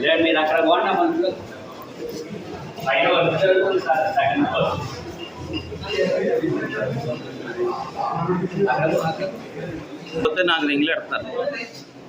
లేదు మీరు అక్కడ పోండి మనకు పైన వచ్చారు సార్ సెకండ్ ఫ్లోర్ పోతే నాకు రింగ్లు ఎడతారు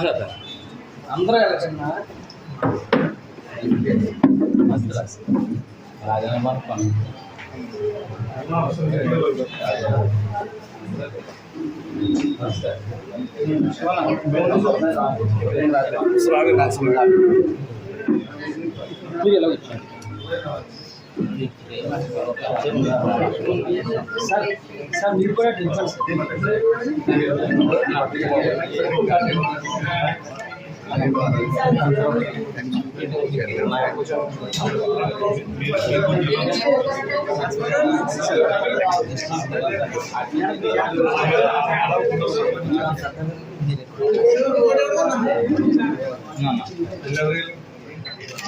సార్ సార్ అందరూ ఎలక్షన్ రాజానే మనకు మీరు ఎలా వచ్చారు సార్ సార్ మీరు కూడా టెన్షన్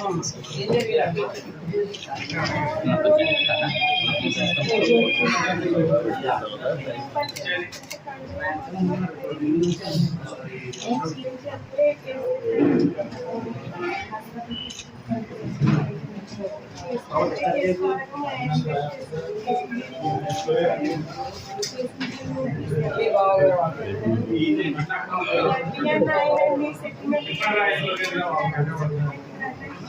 చాలాసార్లు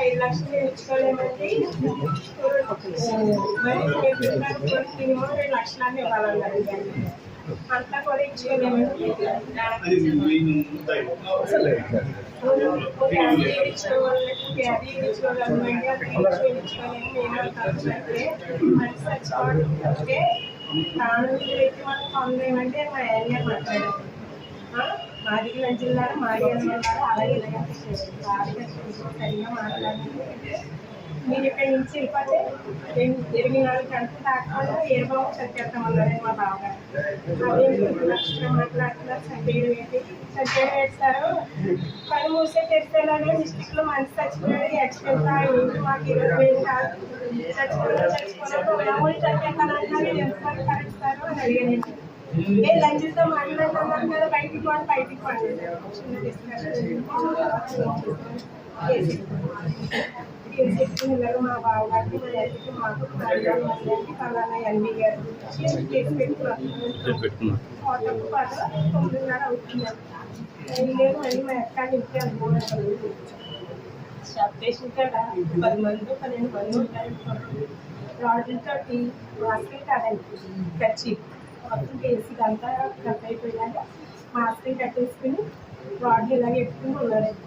ఐదు లక్షలు ఇచ్చుకోలేమండి మరి మినిమం రెండు లక్షలన్నీ ఇవ్వాలన్నారు అంతా కూడా ఇచ్చుకోలేమండి పొందేమంటే మా ఏరియా మాట్లాడారు మాది జిల్లాలో మాది అన్నారు అలాగే ఇలాగే సరిగా మాట్లాడారు మీరు ఇక్కడి నుంచి వెళ్ళిపోతే ఇరవై నాలుగు గంటలు దాకా ఏ బాబు చదివేస్తామన్నారండి మా బావగారు. అదే మాట్లాడుతున్నారు చదివేయడం ఏంటి? చదివేయడం వేస్తారు. పని మూసే తెరిస్తేలానే డిస్ట్రిక్ట్లో మంచి చచ్చిపోయాడు. యాక్సిడెంట్ అయింది మాకు ఇరవై ఏం కాదు. చచ్చిపోయాడు చచ్చిపోయినా ఉన్నాము చదివేస్తానంటున్నారు ఎంతమంది కరెక్టారు అని అడిగానండి. ఏ లంచ్తో మాట్లాడుతున్నాం కదా బయటికి పోవాలి బయటికి పోవాలి చిన్న డిస్కషన్ చెప్తున్నారు మా బావగారికి మా ఎల్లుకి మాకు మళ్ళీ ఫలానా ఎన్బి గారు గురించి కేసు పెట్టుకున్నాను పెట్టుకున్నాను కోటకు పద తొమ్మిదిన్నర అవుతుందండి నేను లేదు మళ్ళీ మా ఎక్కడ ఇంటికి అనుకోవాలి స్టేషన్ కాడ పది మంది పన్నెండు మంది ఉంటారు రాడ్లతోటి మాస్కులు కాదండి కచ్చి మొత్తం కేసు అంతా కట్ అయిపోయాక మాస్క్ కట్టేసుకుని రాడ్లు ఇలా పెట్టుకుని ఉన్నారండి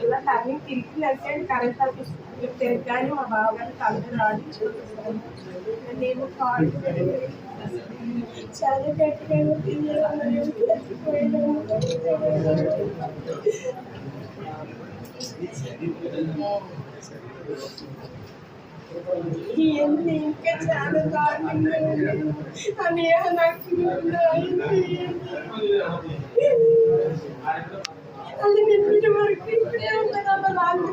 ఇలా టర్నింగ్ తిరిగి అంటే కరెంట్ ఆఫీస్ తిరగగానే మా బావగారు కళ్ళు రాడ్లు నేను కాల్ చాలా గట్టిగా ఏంది ఇంకా చాలా దారుణంగా ఉంది అని నాకు అది నిన్నటి వరకు ఇక్కడే ఉంటాను నాకు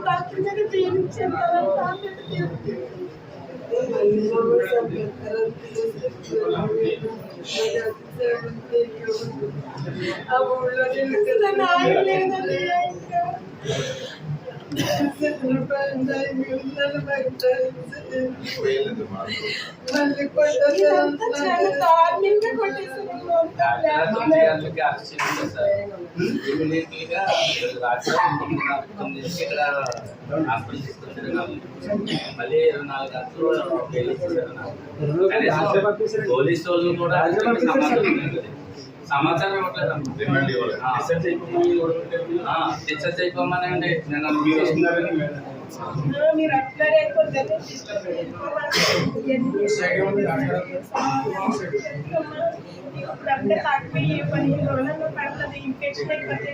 డాక్టర్ మీద తీర్చాను ఆ ఊళ్ళో నిలుస్తుందని ఆయన లేదని ఇంకా ఇదంతా చాలా దారుణంగా కొట్టేసారు రాత్రి అరెస్ట్ చేశారు సార్ ఇమీడియట్లీ గా రాత్రి ఇక్కడ హాస్పిటల్ తీసుకొచ్చారు మళ్ళీ ఇరవై నాలుగు గంటలు బెయిల్ ఇచ్చారు నాకు. కనీసం పోలీసు వాళ్ళు కూడా సమాచారం ఇవ్వలేదు. సమాచారం ఇవ్వట్లేదు డిశ్చార్జ్ అయిపోమని అండి నేను మీరు అట్లా లేకపోతే అప్పుడే తక్కువ పదిహేను రోజులు పడుతుంది ఇన్ఫెక్షన్ అయిపోతే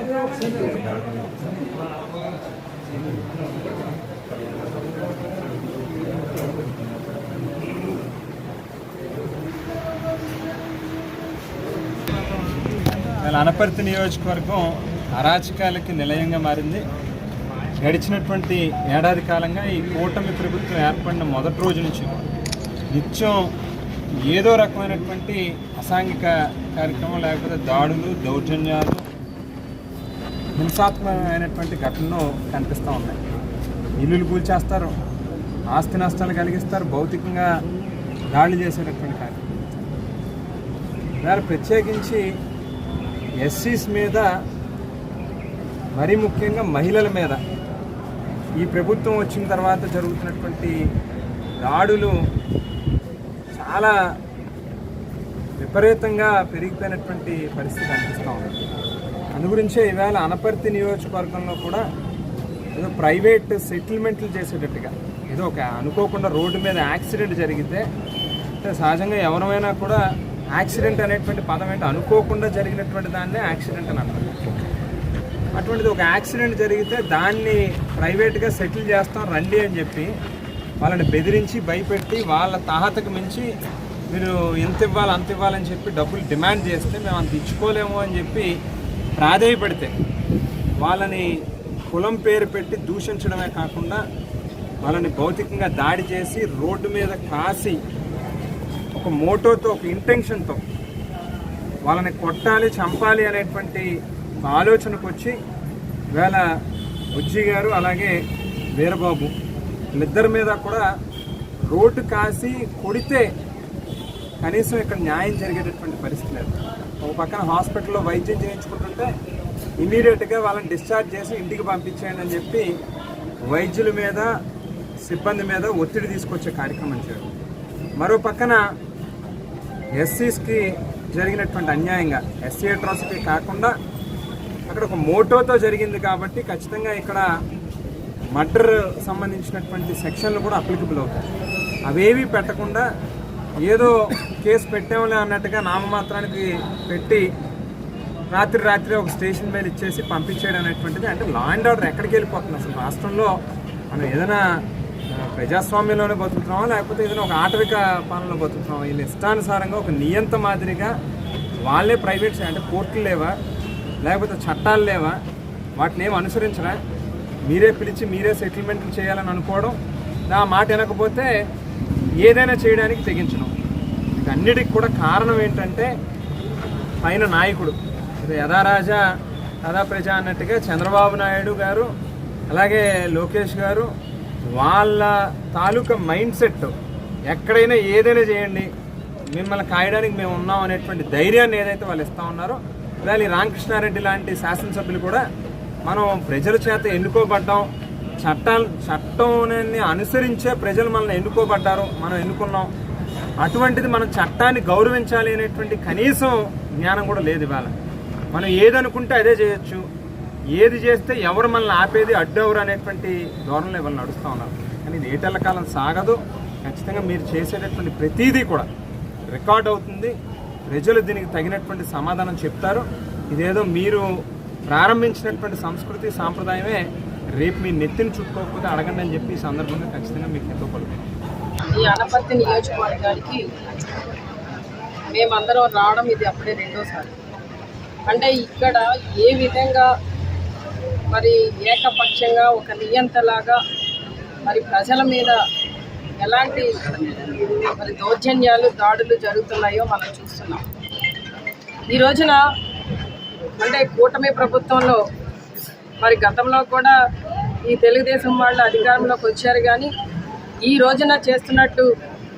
ఇవాళ అనపర్తి నియోజకవర్గం అరాచకాలకి నిలయంగా మారింది. గడిచినటువంటి ఏడాది కాలంగా ఈ కూటమి ప్రభుత్వం ఏర్పడిన మొదటి రోజు నుంచి నిత్యం ఏదో రకమైనటువంటి అసాంఘిక కార్యక్రమం లేకపోతే దాడులు దౌర్జన్యాలు హింసాత్మకమైనటువంటి ఘటనలు కనిపిస్తూ ఉన్నాయి. ఇల్లులు కూల్చేస్తారు ఆస్తి నష్టాలు కలిగిస్తారు భౌతికంగా దాడులు చేసేటటువంటి కార్యక్రమం. దాని ప్రత్యేకించి ఎస్సీస్ మీద మరీ ముఖ్యంగా మహిళల మీద ఈ ప్రభుత్వం వచ్చిన తర్వాత జరుగుతున్నటువంటి దాడులు చాలా విపరీతంగా పెరిగిపోయినటువంటి పరిస్థితి కనిపిస్తూ ఉంది. అందు గురించే ఈవేళ అనపర్తి నియోజకవర్గంలో కూడా ఏదో ప్రైవేట్ సెటిల్మెంట్లు చేసేటట్టుగా. ఏదో ఒక అనుకోకుండా రోడ్డు మీద యాక్సిడెంట్ జరిగితే అంటే సహజంగా ఎవరైనా కూడా యాక్సిడెంట్ అనేటువంటి పదం ఏంటి అనుకోకుండా జరిగినటువంటి దాన్నే యాక్సిడెంట్ అని అంటారు. అటువంటిది ఒక యాక్సిడెంట్ జరిగితే దాన్ని ప్రైవేట్గా సెటిల్ చేస్తాం రండి అని చెప్పి వాళ్ళని బెదిరించి భయపెట్టి వాళ్ళ తాహతకు మించి మీరు ఎంత ఇవ్వాలి అంత ఇవ్వాలని చెప్పి డబ్బులు డిమాండ్ చేస్తే మేము అంత ఇచ్చుకోలేము అని చెప్పి ప్రాధేయపడితే వాళ్ళని కులం పేరు పెట్టి దూషించడమే కాకుండా వాళ్ళని భౌతికంగా దాడి చేసి రోడ్డు మీద కాసి ఒక మోటోతో ఒక ఇంటెన్షన్తో వాళ్ళని కొట్టాలి చంపాలి అనేటువంటి ఆలోచనకు వచ్చి వేళ బుజ్జి గారు అలాగే వీరబాబు వీళ్ళిద్దరి మీద కూడా రోడ్డు కాసి కొడితే కనీసం ఇక్కడ న్యాయం జరిగేటటువంటి పరిస్థితి లేదు. ఒక పక్కన హాస్పిటల్లో వైద్యం చేయించుకుంటుంటే ఇమీడియట్గా వాళ్ళని డిశ్చార్జ్ చేసి ఇంటికి పంపించేయండి అని చెప్పి వైద్యుల మీద సిబ్బంది మీద ఒత్తిడి తీసుకొచ్చే కార్యక్రమం చేయడం మరో పక్కన ఎస్సీస్కి జరిగినటువంటి అన్యాయంగా ఎస్సీ అట్రాసిటీ కాకుండా అక్కడ ఒక మోటోతో జరిగింది కాబట్టి ఖచ్చితంగా ఇక్కడ మర్డర్ సంబంధించినటువంటి సెక్షన్లు కూడా అప్లికబుల్ అవుతాయి. అవేవి పెట్టకుండా ఏదో కేసు పెట్టాములే అన్నట్టుగా నామమాత్రానికి పెట్టి రాత్రి రాత్రి ఒక స్టేషన్ మీద ఇచ్చేసి పంపించేయడం అనేటువంటిది. అంటే లా అండ్ ఆర్డర్ ఎక్కడికి వెళ్ళిపోతుంది? అసలు రాష్ట్రంలో మనం ఏదైనా ప్రజాస్వామ్యంలోనే బతుకుతున్నామా? లేకపోతే ఏదైనా ఒక ఆటవిక పాలనలో బతుకుతున్నామా? వీళ్ళు ఇష్టానుసారంగా ఒక నియంత మాదిరిగా వాళ్ళే ప్రైవేట్ అంటే కోర్టులు లేవా? లేకపోతే చట్టాలు లేవా? వాటిని ఏం అనుసరించరా? మీరే పిలిచి మీరే సెటిల్మెంట్లు చేయాలని అనుకోవడం. ఆ మాట వినకపోతే ఏదైనా చేయడానికి తెగించడం అన్నిటికి కూడా కారణం ఏంటంటే పైన నాయకుడు. ఇది యథా రాజా ప్రజ అన్నట్టుగా చంద్రబాబు నాయుడు గారు అలాగే లోకేష్ గారు వాళ్ళ తాలూకా మైండ్ సెట్ ఎక్కడైనా ఏదైనా చేయండి మిమ్మల్ని కాయడానికి మేము ఉన్నాం అనేటువంటి ధైర్యాన్ని ఏదైతే వాళ్ళు ఇస్తా ఉన్నారో అలాగే రామకృష్ణారెడ్డి లాంటి శాసనసభ్యులు కూడా మనం ప్రజల చేత ఎన్నుకోబడ్డాం చట్టాలు చట్టాన్ని అనుసరించే ప్రజలు మనల్ని ఎన్నుకోబడ్డారు మనం ఎన్నుకున్నాం. అటువంటిది మనం చట్టాన్ని గౌరవించాలి అనేటువంటి కనీసం జ్ఞానం కూడా లేదు ఇవాళ. మనం ఏదనుకుంటే అదే చేయొచ్చు. ఏది చేస్తే ఎవరు మనల్ని ఆపేది అడ్డెవరు అనేటువంటి ధోరణిలో ఇవాళ నడుస్తూ ఉన్నారు. కానీ ఇది ఏటెళ్ళ కాలం సాగదు. ఖచ్చితంగా మీరు చేసేటటువంటి ప్రతీదీ కూడా రికార్డ్ అవుతుంది. ప్రజలు దీనికి తగినటువంటి సమాధానం చెప్తారు. ఇదేదో మీరు ప్రారంభించినటువంటి సంస్కృతి సాంప్రదాయమే రేపు మీ నెత్తిని చుట్టుకోకపోతే అడగండి అని చెప్పి ఈ సందర్భంగా ఖచ్చితంగా మీకు ఎంతో ఈ అనపర్తి నియోజకవర్గానికి మేమందరం రావడం ఇది అప్పుడే రెండోసారి. అంటే ఇక్కడ ఏ విధంగా మరి ఏకపక్షంగా ఒక నియంతలాగా మరి ప్రజల మీద ఎలాంటి మరి దౌర్జన్యాలు దాడులు జరుగుతున్నాయో మనం చూస్తున్నాం. ఈ రోజున అంటే కూటమి ప్రభుత్వంలో మరి గతంలో కూడా ఈ తెలుగుదేశం వాళ్ళు అధికారంలోకి వచ్చారు కానీ ఈ రోజున చేస్తున్నట్టు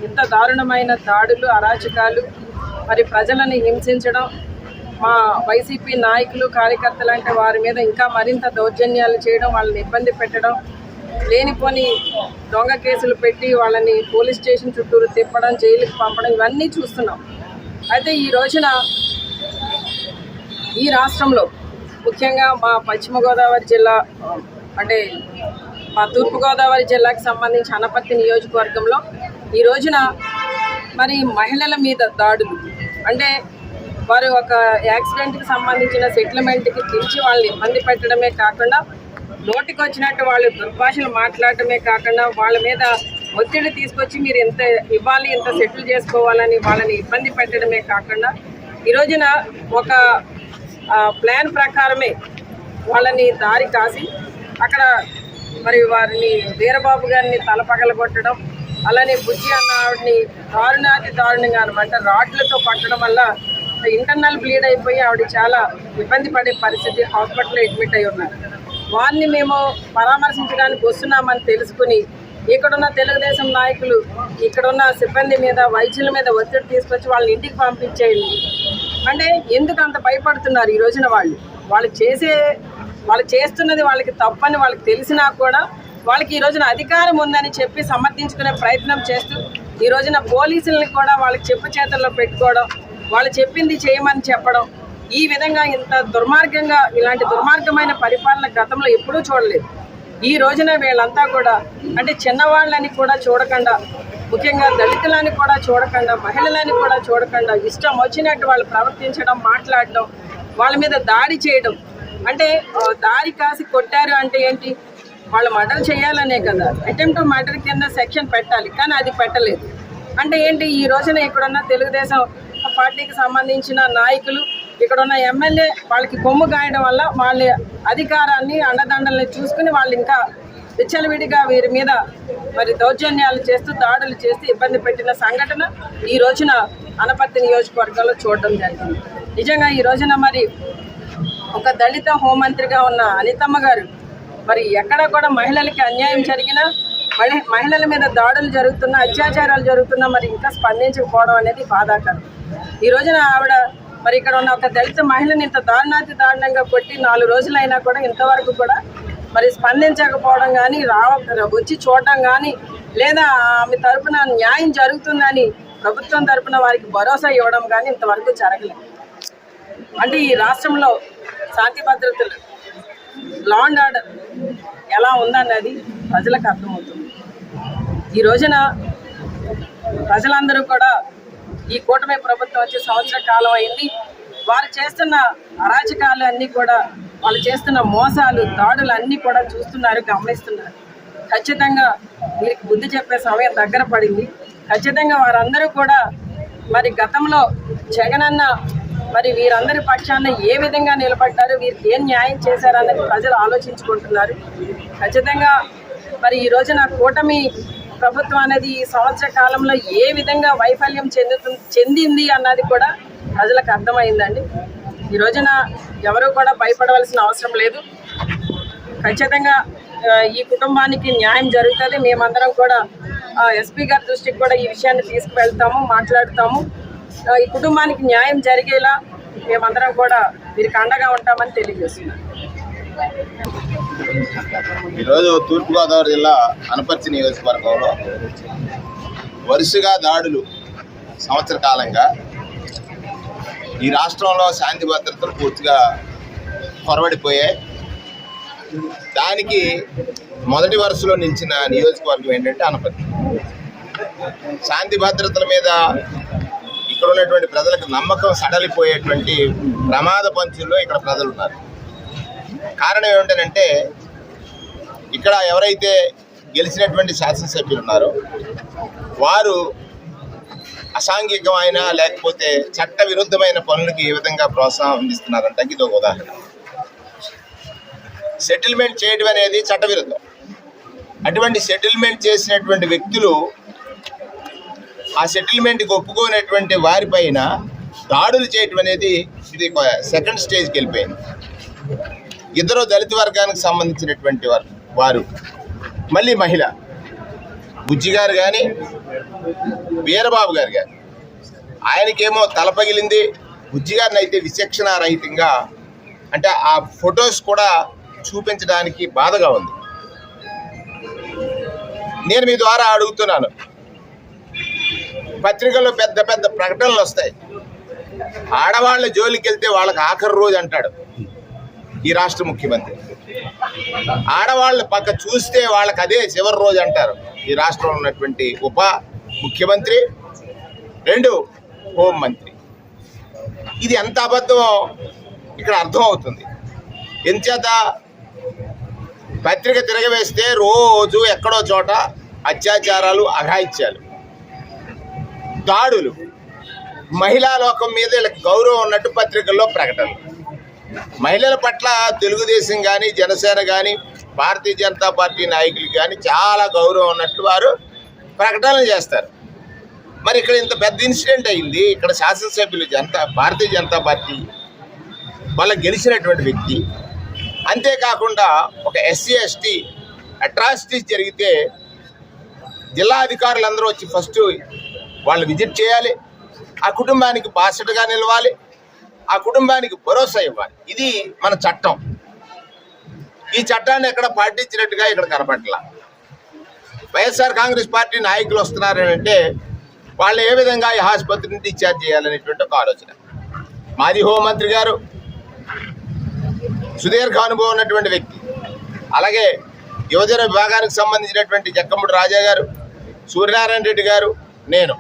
ఇంత దారుణమైన దాడులు అరాచకాలు మరి ప్రజలను హింసించడం మా వైసీపీ నాయకులు కార్యకర్తలు అంటే వారి మీద ఇంకా మరింత దౌర్జన్యాలు చేయడం వాళ్ళని ఇబ్బంది పెట్టడం లేనిపోని దొంగ కేసులు పెట్టి వాళ్ళని పోలీస్ స్టేషన్ చుట్టూరు తిప్పడం జైలుకి పంపడం ఇవన్నీ చూస్తున్నాం. అయితే ఈ రోజున ఈ రాష్ట్రంలో ముఖ్యంగా మా పశ్చిమ గోదావరి జిల్లా అంటే మా తూర్పుగోదావరి జిల్లాకు సంబంధించి అనపర్తి నియోజకవర్గంలో ఈ రోజున మరి మహిళల మీద దాడులు అంటే వారు ఒక యాక్సిడెంట్కి సంబంధించిన సెటిల్మెంట్కి పిలిచి వాళ్ళని ఇబ్బంది పెట్టడమే కాకుండా నోటికి వచ్చినట్టు వాళ్ళు దుర్భాషలు మాట్లాడటమే కాకుండా వాళ్ళ మీద ఒత్తిడి తీసుకొచ్చి మీరు ఎంత ఇవ్వాలి ఇంత సెటిల్ చేసుకోవాలని వాళ్ళని ఇబ్బంది పెట్టడమే కాకుండా ఈ రోజున ఒక ప్లాన్ ప్రకారమే వాళ్ళని దారి కాసి అక్కడ మరి వారిని వీరబాబు గారిని తలపగలగొట్టడం అలానే బుజ్జి అన్న ఆవిడని దారుణాతి దారుణంగా అనమాట రాడ్లతో పట్టడం వల్ల ఇంటర్నల్ బ్లీడ్ అయిపోయి ఆవిడ చాలా ఇబ్బంది పడే పరిస్థితి హాస్పిటల్లో అడ్మిట్ అయి ఉన్నారు. వారిని మేము పరామర్శించడానికి వస్తున్నామని తెలుసుకుని ఇక్కడున్న తెలుగుదేశం నాయకులు ఇక్కడున్న సిబ్బంది మీద వైద్యుల మీద ఒత్తిడి తీసుకొచ్చి వాళ్ళని ఇంటికి పంపించేయండి. అంటే ఎందుకు అంత భయపడుతున్నారు ఈ రోజున వాళ్ళు? వాళ్ళు చేసే వాళ్ళు చేస్తున్నది వాళ్ళకి తప్పని వాళ్ళకి తెలిసినా కూడా వాళ్ళకి ఈ రోజున అధికారం ఉందని చెప్పి సమర్థించుకునే ప్రయత్నం చేస్తూ ఈ రోజున పోలీసుల్ని కూడా వాళ్ళకి చెప్పు చేతుల్లో పెట్టుకోవడం వాళ్ళు చెప్పింది చేయమని చెప్పడం ఈ విధంగా ఇంత దుర్మార్గంగా ఇలాంటి దుర్మార్గమైన పరిపాలన గతంలో ఎప్పుడూ చూడలేదు. ఈ రోజున వీళ్ళంతా కూడా అంటే చిన్నవాళ్ళని కూడా చూడకుండా ముఖ్యంగా దళితులని కూడా చూడకుండా మహిళలని కూడా చూడకుండా ఇష్టం వచ్చినట్టు వాళ్ళు ప్రవర్తించడం మాట్లాడడం వాళ్ళ మీద దాడి చేయడం. అంటే దారి కాసి కొట్టారు అంటే ఏంటి? వాళ్ళు మర్డర్ చేయాలనే కదా. అటెంప్ట్ మర్డర్ కింద సెక్షన్ పెట్టాలి కానీ అది పెట్టలేదు. అంటే ఏంటి? ఈ రోజున ఇక్కడున్న తెలుగుదేశం పార్టీకి సంబంధించిన నాయకులు ఇక్కడున్న ఎమ్మెల్యే వాళ్ళకి కొమ్ము కాయడం వల్ల వాళ్ళ అధికారాన్ని అండదండల్ని చూసుకుని వాళ్ళు ఇంకా విచ్చలవిడిగా వీరి మీద మరి దౌర్జన్యాలు చేస్తూ దాడులు చేస్తూ ఇబ్బంది పెట్టిన సంఘటన ఈ రోజున అనపర్తి నియోజకవర్గంలో చూడడం జరిగింది. నిజంగా ఈ రోజున మరి ఒక దళిత హోంమంత్రిగా ఉన్న అనితమ్మ గారు మరి ఎక్కడ కూడా మహిళలకి అన్యాయం జరిగినా మహి మహిళల మీద దాడులు జరుగుతున్నా అత్యాచారాలు జరుగుతున్నా మరి ఇంకా స్పందించకపోవడం అనేది బాధాకరం. ఈ రోజున ఆవిడ మరి ఇక్కడ ఉన్న ఒక దళిత మహిళని ఇంత దారుణాతి దారుణంగా కొట్టి నాలుగు రోజులైనా కూడా ఇంతవరకు కూడా మరి స్పందించకపోవడం కానీ రావ వచ్చి చూడడం కానీ లేదా ఆమె తరపున న్యాయం జరుగుతుందని ప్రభుత్వం తరపున వారికి భరోసా ఇవ్వడం కానీ ఇంతవరకు జరగలేదు. అంటే ఈ రాష్ట్రంలో శాంతి భద్రతలు లా అండ్ ఆర్డర్ ఎలా ఉందన్నది ప్రజలకు అర్థమవుతుంది. ఈ రోజున ప్రజలందరూ కూడా ఈ కూటమి ప్రభుత్వం వచ్చే సంవత్సర కాలం అయింది. వారు చేస్తున్న అరాచకాలు అన్నీ కూడా వాళ్ళు చేస్తున్న మోసాలు దాడులు అన్నీ కూడా చూస్తున్నారు గమనిస్తున్నారు. ఖచ్చితంగా వీరికి బుద్ధి చెప్పే సమయం దగ్గర పడింది. ఖచ్చితంగా వారందరూ కూడా మరి గతంలో జగనన్న మరి వీరందరి పక్షాన ఏ విధంగా నిలబడ్డారు వీరికి ఏం న్యాయం చేశారన్నది ప్రజలు ఆలోచించుకుంటున్నారు. ఖచ్చితంగా మరి ఈ రోజున కూటమి ప్రభుత్వం అనేది ఈ సంవత్సర కాలంలో ఏ విధంగా వైఫల్యం చెందుతు చెందింది అన్నది కూడా ప్రజలకు అర్థమైందండి. ఈ రోజున ఎవరు కూడా భయపడవలసిన అవసరం లేదు. ఖచ్చితంగా ఈ కుటుంబానికి న్యాయం జరుగుతుంది. మేమందరం కూడా ఎస్పీ గారి దృష్టికి కూడా ఈ విషయాన్ని తీసుకువెళ్తాము మాట్లాడుతాము. ఈ కుటుంబానికి న్యాయం జరిగేలా మేమందరం కూడా వీరికి అండగా ఉంటామని తెలియజేస్తున్నాం. ఈరోజు తూర్పుగోదావరి జిల్లా అనపర్తి నియోజకవర్గంలో వరుసగా దాడులు సంవత్సర కాలంగా ఈ రాష్ట్రంలో శాంతి భద్రతలు పూర్తిగా కొరవడిపోయాయి దానికి మొదటి వరుసలో నిలిచిన నియోజకవర్గం ఏంటంటే అనపతి. శాంతి భద్రతల మీద ఇక్కడ ఉన్నటువంటి ప్రజలకు నమ్మకం సడలిపోయేటువంటి ప్రమాద పంచుల్లో ఇక్కడ ప్రజలు ఉన్నారు కారణం ఏమిటంటే ఇక్కడ ఎవరైతే గెలిచినటువంటి శాసనసభ్యులు ఉన్నారో వారు అసాంఘికమైన లేకపోతే చట్ట విరుద్ధమైన పనులకి ఏ విధంగా ప్రోత్సాహం అందిస్తున్నారంటే ఇది ఒక ఉదాహరణ. సెటిల్మెంట్ చేయడం అనేది చట్టవిరుద్ధం. అటువంటి సెటిల్మెంట్ చేసినటువంటి వ్యక్తులు ఆ సెటిల్మెంట్కి ఒప్పుకోనటువంటి వారిపైన దాడులు చేయటం అనేది ఇది ఒక సెకండ్ స్టేజ్కి వెళ్ళిపోయింది. ఇద్దరు దళిత వర్గానికి సంబంధించినటువంటి వారు వారు మళ్ళీ మహిళ. బుజ్జి గారు కానీ వీరబాబు గారు కానీ ఆయనకేమో తల పగిలింది. బుజ్జి గారిని అయితే విచక్షణారహితంగా అంటే ఆ ఫొటోస్ కూడా చూపించడానికి బాధగా ఉంది. నేను మీ ద్వారా అడుగుతున్నాను. పత్రికల్లో పెద్ద పెద్ద ప్రకటనలు వస్తాయి. ఆడవాళ్ళ జోలికి వెళ్తే వాళ్ళకి ఆఖరి రోజు అంటాడు ఈ రాష్ట్ర ముఖ్యమంత్రి. ఆడవాళ్ళ పక్క చూస్తే వాళ్ళకి అదే చివరి రోజు అంటారు. ఈ రాష్ట్రంలో ఉన్నటువంటి ఉప ముఖ్యమంత్రి రెండు హోంమంత్రి ఇది ఎంత అబద్ధమో ఇక్కడ అర్థం అవుతుంది ఎంచేత పత్రిక తిరగవేస్తే రోజు ఎక్కడో చోట అత్యాచారాలు అఘాయిత్యాలు దాడులు. మహిళా లోకం మీద వీళ్ళకి గౌరవం ఉన్నట్టు పత్రికల్లో ప్రకటనలు. మహిళల పట్ల తెలుగుదేశం కానీ జనసేన కానీ భారతీయ జనతా పార్టీ నాయకులు కానీ చాలా గౌరవం ఉన్నట్లు వారు ప్రకటనలు చేస్తారు. మరి ఇక్కడ ఇంత పెద్ద ఇన్సిడెంట్ అయింది. ఇక్కడ శాసనసభ్యులు జనతా భారతీయ జనతా పార్టీ వాళ్ళ గెలిచినటువంటి వ్యక్తి. అంతేకాకుండా ఒక ఎస్సీ ఎస్టీ అట్రాసిటీస్ జరిగితే జిల్లా అధికారులందరూ వచ్చి ఫస్ట్ వాళ్ళు విజిట్ చేయాలి. ఆ కుటుంబానికి బాసటగా నిలవాలి. ఆ కుటుంబానికి భరోసా ఇవ్వాలి. ఇది మన చట్టం. ఈ చట్టాన్ని ఎక్కడ పాటించినట్టుగా ఇక్కడ కనపట్ల వైఎస్ఆర్ కాంగ్రెస్ పార్టీ నాయకులు వస్తున్నారని అంటే వాళ్ళు ఏ విధంగా ఈ ఆసుపత్రిని డిశ్చార్జ్ చేయాలనేటువంటి ఒక ఆలోచన. మాజీ హోంమంత్రి గారు సుదీర్ఘ అనుభవం ఉన్నటువంటి వ్యక్తి. అలాగే యువజన విభాగానికి సంబంధించినటువంటి జక్కముడు రాజా గారు సూర్యనారాయణ రెడ్డి గారు నేను.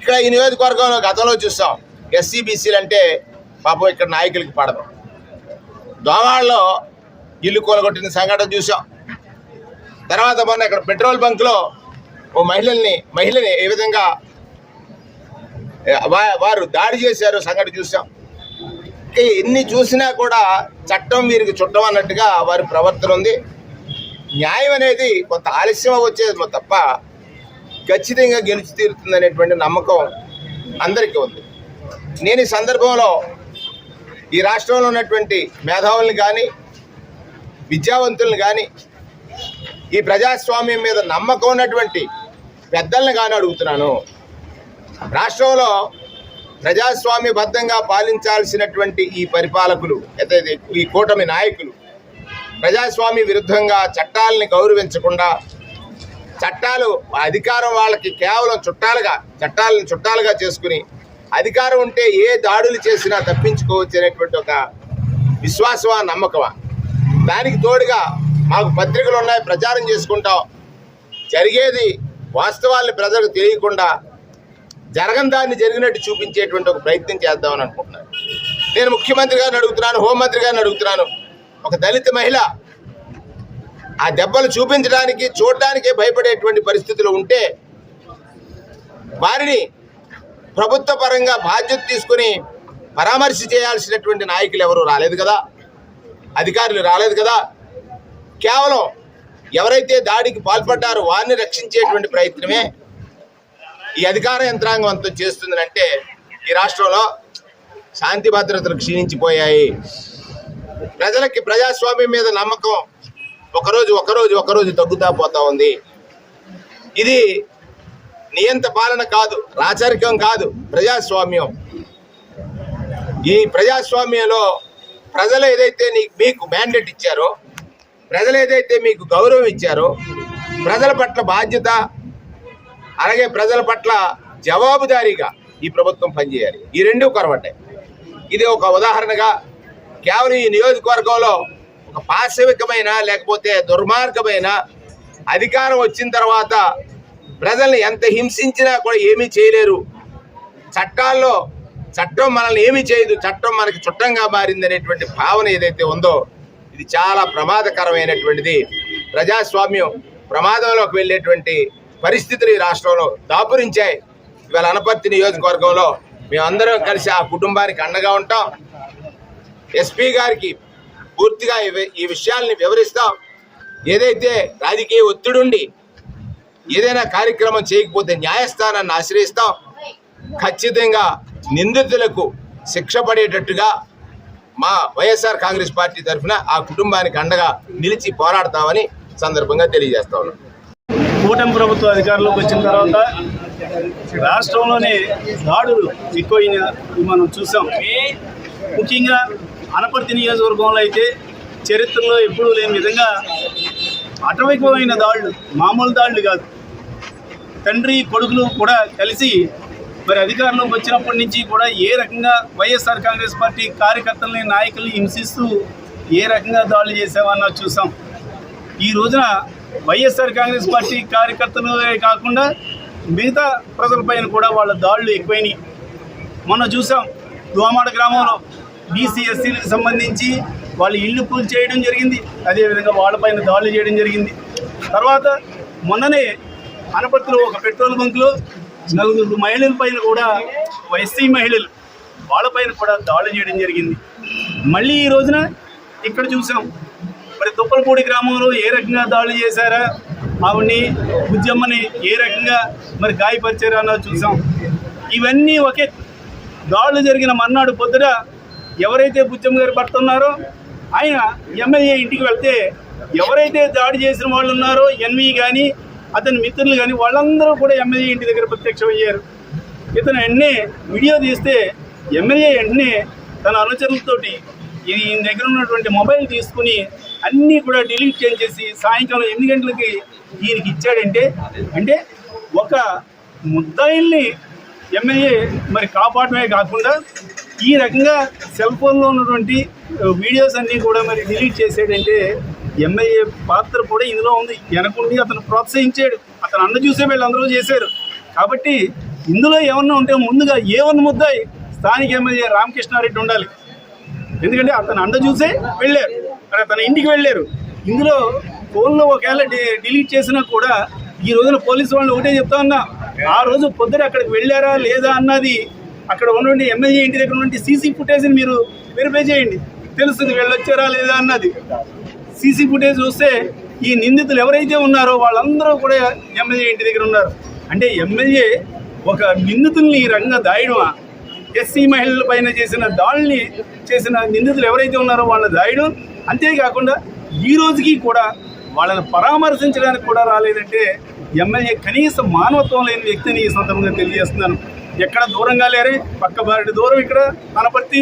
ఇక్కడ ఈ నియోజకవర్గంలో గతంలో చూస్తాం. ఎస్సీబీసీలు అంటే పాపం ఇక్కడ నాయకులకి పడదు. దోవాళ్ళలో ఇల్లు కూలగొట్టిన సంఘటన చూసాం. తర్వాత మొన్న ఇక్కడ పెట్రోల్ బంక్లో ఓ మహిళల్ని మహిళని ఏ విధంగా వారు దాడి చేశారు సంఘటన చూసాం. ఎన్ని చూసినా కూడా చట్టం వీరికి చుట్టం అన్నట్టుగా వారి ప్రవర్తన ఉంది. న్యాయం అనేది కొంత ఆలస్యం వచ్చేది తప్ప ఖచ్చితంగా గెలిచి తీరుతుంది అనేటువంటి నమ్మకం అందరికీ ఉంది. నేను ఈ సందర్భంలో ఈ రాష్ట్రంలో ఉన్నటువంటి మేధావుల్ని కానీ విద్యావంతుల్ని కానీ ఈ ప్రజాస్వామ్యం మీద నమ్మకం ఉన్నటువంటి పెద్దల్ని కానీ అడుగుతున్నాను. రాష్ట్రంలో ప్రజాస్వామ్యబద్ధంగా పాలించాల్సినటువంటి ఈ పరిపాలకులు అయితే ఈ కూటమి నాయకులు ప్రజాస్వామ్య విరుద్ధంగా చట్టాలని గౌరవించకుండా చట్టాలు అధికారం వాళ్ళకి కేవలం చుట్టాలుగా చట్టాలను చుట్టాలుగా చేసుకుని అధికారం ఉంటే ఏ దాడులు చేసినా తప్పించుకోవచ్చు అనేటువంటి ఒక విశ్వాసమా నమ్మకమా? దానికి తోడుగా మాకు పత్రికలు ఉన్నాయి ప్రచారం చేసుకుంటాం. జరిగేది వాస్తవాల్ని ప్రజలకు తెలియకుండా జరగని దాన్ని జరిగినట్టు చూపించేటువంటి ఒక ప్రయత్నం చేద్దామని అనుకుంటున్నాను. నేను ముఖ్యమంత్రి గారిని అడుగుతున్నాను హోంమంత్రి గారిని అడుగుతున్నాను. ఒక దళిత మహిళ ఆ దెబ్బలు చూపించడానికి చూడడానికే భయపడేటువంటి పరిస్థితులు ఉంటే వారిని ప్రభుత్వ పరంగా బాధ్యత తీసుకుని పరామర్శ చేయాల్సినటువంటి నాయకులు ఎవరు రాలేదు కదా? అధికారులు రాలేదు కదా? కేవలం ఎవరైతే దాడికి పాల్పడ్డారో వారిని రక్షించేటువంటి ప్రయత్నమే ఈ అధికార యంత్రాంగం అంతా చేస్తుందంటే ఈ రాష్ట్రంలో శాంతి భద్రతలు క్షీణించిపోయాయి. ప్రజలకి ప్రజాస్వామ్యం మీద నమ్మకం ఒకరోజు ఒకరోజు ఒకరోజు తగ్గుతా పోతా ఉంది. ఇది నియంత పాలన కాదు రాచరికం కాదు ప్రజాస్వామ్యం. ఈ ప్రజాస్వామ్యంలో ప్రజలు ఏదైతే మీకు మ్యాండేట్ ఇచ్చారో ప్రజలు ఏదైతే మీకు గౌరవం ఇచ్చారో ప్రజల పట్ల బాధ్యత అలాగే ప్రజల పట్ల జవాబుదారీగా ఈ ప్రభుత్వం పనిచేయాలి. ఈ రెండు కొరవడ్డాయి ఇది ఒక ఉదాహరణగా కేవలం ఈ నియోజకవర్గంలో ఒక పాశవికమైన లేకపోతే దుర్మార్గమైన అధికారం వచ్చిన తర్వాత ప్రజల్ని ఎంత హింసించినా కూడా ఏమీ చేయలేరు. చట్టాల్లో చట్టం మనల్ని ఏమీ చేయదు. చట్టం మనకి చుట్టంగా మారింది అనేటువంటి భావన ఏదైతే ఉందో ఇది చాలా ప్రమాదకరమైనటువంటిది. ప్రజాస్వామ్యం ప్రమాదంలోకి వెళ్ళేటువంటి పరిస్థితులు ఈ రాష్ట్రంలో దాపురించాయి. ఇవాళ అనపర్తి నియోజకవర్గంలో మేమందరం కలిసి ఆ కుటుంబానికి అండగా ఉంటాం. ఎస్పీ గారికి పూర్తిగా ఈ విషయాల్ని వివరిస్తాం. ఏదైతే రాజకీయ ఒత్తిడుండి ఏదైనా కార్యక్రమం చేయకపోతే న్యాయస్థానాన్ని ఆశ్రయిస్తాం. ఖచ్చితంగా నిందితులకు శిక్ష పడేటట్టుగా మా వైఎస్ఆర్ కాంగ్రెస్ పార్టీ తరఫున ఆ కుటుంబానికి అండగా నిలిచి పోరాడతామని సందర్భంగా తెలియజేస్తా ఉన్నాం. కూటమి ప్రభుత్వ అధికారంలోకి వచ్చిన తర్వాత రాష్ట్రంలోనే దాడులు ఎక్కువైన మనం చూసాం. ముఖ్యంగా అనపర్తి నియోజకవర్గంలో అయితే చరిత్రలో ఎప్పుడూ లేని విధంగా అటవికమైన దాడులు మామూలు దాడులు కాదు. తండ్రి కొడుకులు కూడా కలిసి మరి అధికారంలోకి వచ్చినప్పటి నుంచి కూడా ఏ రకంగా వైఎస్ఆర్ కాంగ్రెస్ పార్టీ కార్యకర్తల్ని నాయకుల్ని హింసిస్తూ ఏ రకంగా దాడులు చేసామన్న చూసాం. ఈ రోజున వైఎస్ఆర్ కాంగ్రెస్ పార్టీ కార్యకర్తలే కాకుండా మిగతా ప్రజలపైన కూడా వాళ్ళ దాడులు ఎక్కువైనాయి. మొన్న చూసాం దోమాడ గ్రామంలో బీసీ ఎస్సీలకు సంబంధించి వాళ్ళ ఇల్లు పూల్ చేయడం జరిగింది. అదేవిధంగా వాళ్ళపైన దాడులు చేయడం జరిగింది. తర్వాత మొన్ననే అనపర్తిలో ఒక పెట్రోల్ బంక్లో నలుగురు మహిళల పైన కూడా ఎస్సీ మహిళలు వాళ్ళపైన కూడా దాడి చేయడం జరిగింది. మళ్ళీ ఈ రోజున ఇక్కడ చూసాం. మరి తుప్పలపూడి గ్రామంలో ఏ రకంగా దాడులు చేశారా? ఆవిడ్ని బుజ్జమ్మని ఏ రకంగా మరి గాయపరిచారా అన్నది చూసాం. ఇవన్నీ ఒకే దాడులు జరిగిన మర్నాడు పొద్దున ఎవరైతే బుజ్జమ్మ గారు భర్త ఉన్నారో ఆయన ఎమ్మెల్యే ఇంటికి వెళ్తే ఎవరైతే దాడి చేసిన వాళ్ళు ఉన్నారో ఎన్వి కానీ అతని మిత్రులు కానీ వాళ్ళందరూ కూడా ఎమ్మెల్యే ఇంటి దగ్గర ప్రత్యక్షమయ్యారు ఇతను వెంటనే వీడియో తీస్తే ఎమ్మెల్యే వెంటనే తన అనుచరులతోటి ఈయన దగ్గర ఉన్నటువంటి మొబైల్ తీసుకుని అన్నీ కూడా డిలీట్ చేసేసి సాయంకాలం ఎన్ని గంటలకి ఈయనకి ఇచ్చాడంటే అంటే ఒక ముద్దాయిల్ని ఎమ్మెల్యే మరి కాపాడమే కాకుండా ఈ రకంగా సెల్ ఫోన్లో ఉన్నటువంటి వీడియోస్ అన్నీ కూడా మరి డిలీట్ చేసేటంటే ఎంఐఏ పాత్ర కూడా ఇందులో ఉంది. వెనకుండి అతను ప్రోత్సహించాడు. అతను అన్న చూసే వీళ్ళందరూ చేశారు. కాబట్టి ఇందులో ఏమన్నా ఉంటే ముందుగా ఏ వన్ ముద్దాయి స్థానిక ఎమ్మెల్యే రామకృష్ణారెడ్డి ఉండాలి. ఎందుకంటే అతను అండ చూసే వెళ్ళారు. మరి తన ఇంటికి వెళ్ళారు. ఇందులో ఫోన్లో ఒకవేళ డిలీట్ చేసినా కూడా ఈ రోజున పోలీసు వాళ్ళు ఒకటే చెప్తా ఉన్నా. ఆ రోజు పొద్దున అక్కడికి వెళ్ళారా లేదా అన్నది అక్కడ ఉన్నటువంటి ఎమ్మెల్యే ఇంటి దగ్గర నుండి సీసీ ఫుటేజ్ని మీరు వెరిఫై చేయండి. తెలుస్తుంది వెళ్ళొచ్చారా లేదా అన్నది. సీసీ ఫుటేజ్ చూస్తే ఈ నిందితులు ఎవరైతే ఉన్నారో వాళ్ళందరూ కూడా ఎమ్మెల్యే ఇంటి దగ్గర ఉన్నారు. అంటే ఎమ్మెల్యే ఒక నిందితుల్ని ఈ రంగంగా దాయడమా? ఎస్సీ మహిళల పైన చేసిన దాడుల్ని చేసిన నిందితులు ఎవరైతే ఉన్నారో వాళ్ళ దాయడం. అంతేకాకుండా ఈ రోజుకి కూడా వాళ్ళని పరామర్శించడానికి కూడా రాలేదంటే ఎమ్మెల్యే కనీస మానవత్వం లేని వ్యక్తిని ఈ సందర్భంగా తెలియజేస్తున్నాను. ఎక్కడ దూరంగా లేరే? పక్క బారి దూరం ఇక్కడ అనపర్తి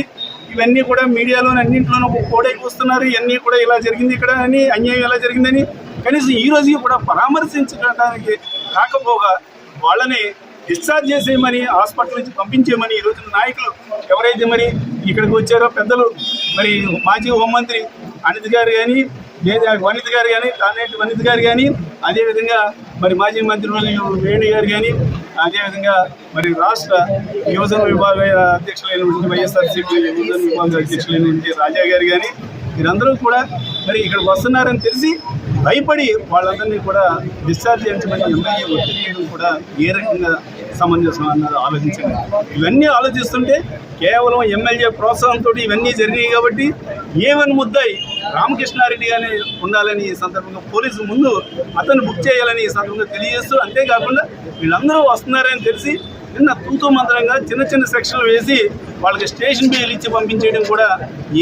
ఇవన్నీ కూడా మీడియాలోని అన్నింటిలోనూ కోడై కూస్తున్నారు. ఇవన్నీ కూడా ఇలా జరిగింది ఇక్కడ అని అన్యాయం ఎలా జరిగిందని కనీసం ఈ రోజుకి కూడా పరామర్శించడానికి రాకపోగా వాళ్ళని డిశ్చార్జ్ చేసేయమని హాస్పిటల్ నుంచి పంపించేయమని ఈ రోజున నాయకులు ఎవరైతే మరి ఇక్కడికి వచ్చారో పెద్దలు మరి మాజీ హోంమంత్రి అనిత్ గారు కానీ లేదా వనిత గారు కానీ తానేటి వనిత గారు కానీ అదేవిధంగా మరి మాజీ మంత్రి వేణు గారు కానీ అదేవిధంగా మరి రాష్ట్ర యువజన విభాగ అధ్యక్షులైనటువంటి వైఎస్ఆర్సీపీ యువజన విభాగ అధ్యక్షులైనటువంటి రాజా గారు కానీ వీరందరూ కూడా మరి ఇక్కడికి వస్తున్నారని తెలిసి భయపడి వాళ్ళందరినీ కూడా డిశ్చార్జ్ చేయించమని ఎమ్మెల్యే ఒత్తిడి చేయడం కూడా ఏ రకంగా సమంజసం అన్నది ఆలోచించండి. ఇవన్నీ ఆలోచిస్తుంటే కేవలం ఎమ్మెల్యే ప్రోత్సాహంతో ఇవన్నీ జరిగాయి కాబట్టి ఏమని ముద్దాయి రామకృష్ణారెడ్డి గానే ఉండాలని ఈ సందర్భంగా పోలీసు ముందు అతను బుక్ చేయాలని ఈ సందర్భంగా తెలియజేస్తూ అంతేకాకుండా వీళ్ళందరూ వస్తున్నారని తెలిసి నిన్న తూతూ మంత్రంగా చిన్న చిన్న సెక్షన్లు వేసి వాళ్ళకి స్టేషన్ బిల్లు ఇచ్చి పంపించేయడం కూడా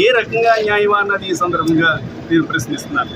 ఏ రకంగా న్యాయమా అన్నది ఈ సందర్భంగా నేను ప్రశ్నిస్తున్నాను.